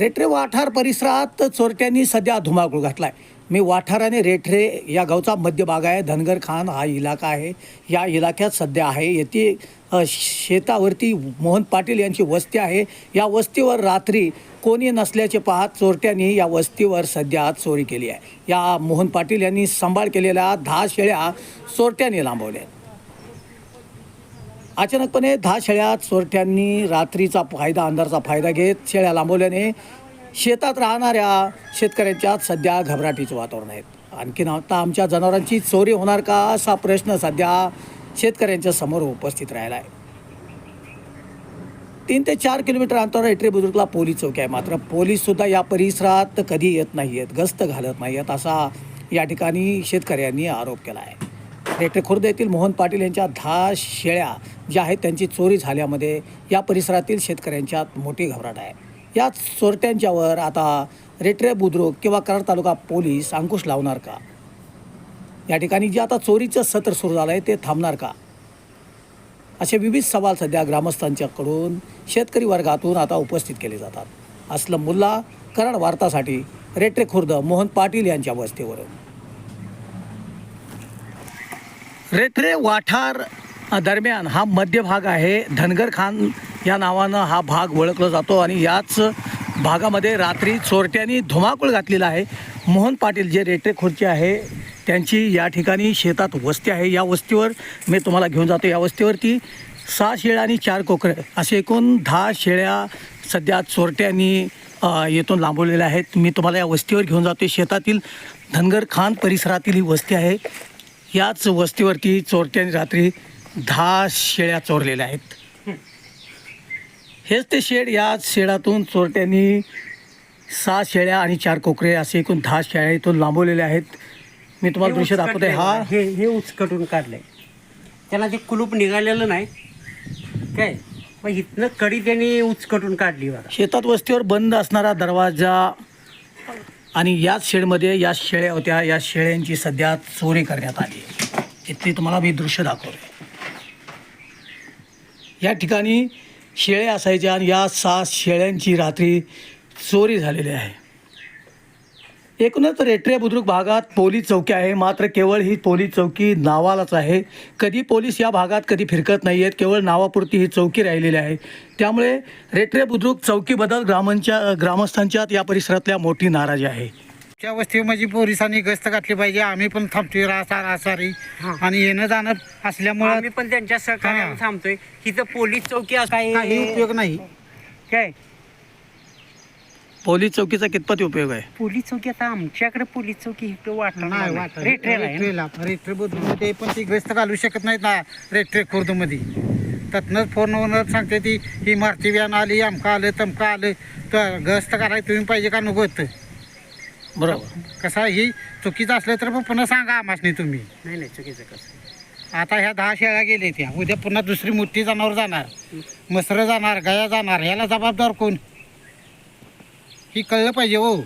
रेठरे वाठार परिसरात चोरट्यांनी सध्या धुमाकूळ घातलाय. मी वाठार आणि रेठरे या गावचा मध्यभाग आहे. धनगर खान हा इलाका आहे. या इलाक्यात सध्या आहे. येथे शेतावरती मोहन पाटील यांची वस्ती आहे. या वस्तीवर रात्री कोणी नसल्याचे पाहत चोरट्यांनी या वस्तीवर सध्या चोरी केली आहे. या मोहन पाटील यांनी सांभाळ केलेल्या दहा शेळ्या चोरट्यांनी लांबवल्या आहेत. अचानकपणे दहा शेळ्या चोरट्यांनी रात्रीचा फायदा अंधारचा फायदा घेत शेळ्या लांबवल्याने शेतात राहणाऱ्या शेतकऱ्यांच्या सध्या घबराटीचं वातावरण आहे. आणखीन आता आमच्या जनावरांची चोरी होणार का असा प्रश्न सध्या शेतकऱ्यांच्या समोर उपस्थित राहिला आहे. तीन ते चार किलोमीटर अंतरावर एटरे बुजुर्गला पोलीस चौकी आहे. मात्र पोलीससुद्धा या परिसरात कधी येत नाही आहेत गस्त घालत नाही आहेत असा या ठिकाणी शेतकऱ्यांनी आरोप केला आहे. रेटे खुर्द येथील मोहन पाटील यांच्या दहा शेळ्या ज्या आहेत त्यांची चोरी झाल्यामध्ये या परिसरातील शेतकऱ्यांच्यात मोठी घबराट आहे. या चोरट्यांच्यावर आता रेट्रे बुद्रुक किंवा कराड तालुका पोलीस अंकुश लावणार का? या ठिकाणी जे आता चोरीचं सत्र सुरू झालं आहे ते थांबणार का? असे विविध सवाल सध्या ग्रामस्थांच्याकडून शेतकरी वर्गातून आता उपस्थित केले जातात. असलम मुल्ला कराड वार्तासाठी रेट्रे खुर्द मोहन पाटील यांच्या वस्तीवरून. रेट्रे वाठार दरम्यान हा मध्य भाग आहे. धनगर खान या नावानं हा भाग ओळखला जातो आणि याच भागामध्ये रात्री चोरट्यांनी धुमाकूळ घातलेला आहे. मोहन पाटील जे रेटे खुर्ची आहे त्यांची या ठिकाणी शेतात वस्ती आहे. या वस्तीवर मी तुम्हाला घेऊन जातो. या वस्तीवरती सहा शेळ्या आणि चार कोकरे असे एकूण दहा शेळ्या सध्या चोरट्यांनी येथून लांबवलेल्या आहेत. मी तुम्हाला या वस्तीवर घेऊन जातो शेतातील धनगर खान परिसरातील ही वस्ती आहे. याच वस्तीवरती चोरट्यांनी रात्री दहा शेळ्या चोरलेल्या आहेत. हेच ते शेड या शेडातून चोरट्यांनी सहा शेळ्या आणि चार कोकरे असे एकूण दहा शेळ्या इथून लांबवलेल्या आहेत. मी तुम्हाला दृश्य दाखवतोय. हा. हे हे उचकटून काढलंय. त्याला ते कुलूप निघालेलं नाही काय? मग इथनं कडी त्यांनी उचकटून काढली बघा. शेतात वस्तीवर बंद असणारा दरवाजा आणि याच शेडमध्ये या शेळ्या होत्या. या शेळ्यांची सध्या चोरी करण्यात आली इथली तुम्हाला मी दृश्य दाखवले या ठिकाणी शेळ्या असायच्या आणि या सात शेळ्यांची रात्री चोरी झालेली आहे. एकूणच रेट्रे बुद्रुक भागात पोलीस चौकी आहे. मात्र केवळ ही पोलीस चौकी नावालाच आहे. कधी पोलीस या भागात कधी फिरकत नाही आहेत केवळ नावापुरती ही चौकी राहिलेली आहे. त्यामुळे रेट्रे बुद्रुक चौकीबद्दल ग्रामांच्या ग्रामस्थांच्यात या परिसरातल्या मोठी नाराजी आहे. त्या वस्तीमध्ये पोलिसांनी गस्त घातली पाहिजे. आम्ही पण थांबतोय रासा रासारी हा. आणि येणं जाणं असल्यामुळं आम्ही पण त्यांच्या सहकार्याने हा. थांबतोय. तिथं पोलीस चौकी असं काही उपयोग नाही. काय? पोलीस चौकीचा कितपत उपयोग आहे? पोलीस चौकी आता आमच्याकडे पोलीस चौकी इथं वाटणार नाही नाही. वाटत. रेट्रेला आहे ना. रेट्रेला रेट्रे बुद्रुकमध्ये पण ती गस्त घालू शकत नाहीत ना रेट्रे खुर्दमध्ये. त्यातनंच फोनवर सांगते ती ही मारती व्यान आली अमका आलं तमका आलं. तर गस्त करायला तुम्ही पाहिजे का नको होतं? बरोबर. कसं आहे, ही चुकीचं असलं तर मग पुन्हा सांगा आम्हाला तुम्ही. नाही नाही चुकीचं कसं आता ह्या दहा शेळ्या गेले त्या उद्या पुन्हा दुसरी मोठी जनावर जाणार. मसरं जाणार गया जाणार ह्याला जबाबदार कोण? ही कळलं पाहिजे हो.